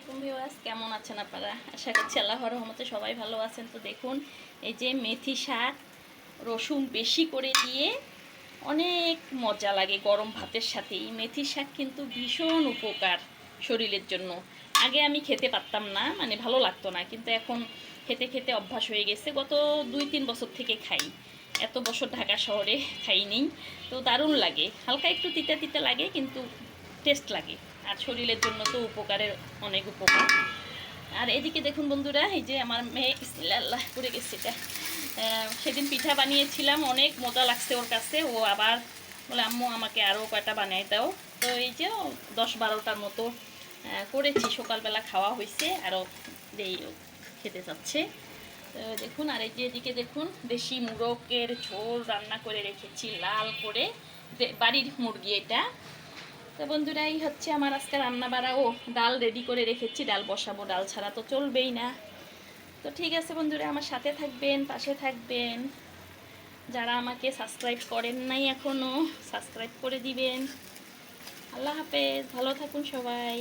আলাইকুম ভিউয়ার্স, কেমন আছেন আপনারা? আশা করছি আল্লাহর রহমতে সবাই ভালো আছেন। তো দেখুন, এই যে মেথি শাক রসুন বেশি করে দিয়ে অনেক মজা লাগে গরম ভাতের সাথে। এই মেথি শাক কিন্তু ভীষণ উপকার শরীরের জন্য। আগে আমি খেতে পারতাম না মানে ভালো লাগতো না, কিন্তু এখন খেতে খেতে অভ্যাস হয়ে গেছে। গত দুই তিন বছর থেকে খাই। এত বছর ঢাকা শহরে খাইনি। তো দারুণ লাগে। হালকা একটু তিতা তিতা লাগে, কিন্তু টেস্ট লাগে। আর শরীরের জন্য তো উপকারের অনেক উপকার। আর এদিকে দেখুন বন্ধুরা, এই যে আমার মেয়ে, বিসমিল্লাহ আল্লাহ করে গেছে এটা। সেদিন পিঠা বানিয়েছিলাম, অনেক মজা লাগছে ওর কাছে। ও আবার বলে, আম্মু, আমাকে আরও কয়টা বানিয়ে দাও। তো এই যে দশ বারোটার মতো করেছি। সকালবেলা খাওয়া হয়েছে আরও এই খেতে যাচ্ছে। তো দেখুন, আর এই যে এদিকে দেখুন, দেশি মুরগের ঝোল রান্না করে রেখেছি, লাল করে। বাড়ির মুরগি এটা। তো বন্ধুরা এই হচ্ছে আমার আজকে রান্না বাড়া ও, ডাল রেডি করে রেখেছি। ডাল বসাবো, ডাল ছাড়া তো চলবেই না। তো ঠিক আছে বন্ধুরা, আমার সাথে থাকবেন, পাশে থাকবেন। যারা আমাকে সাবস্ক্রাইব করেন নাই এখনও সাবস্ক্রাইব করে দিবেন। আল্লাহ হাফেজ, ভালো থাকুন সবাই।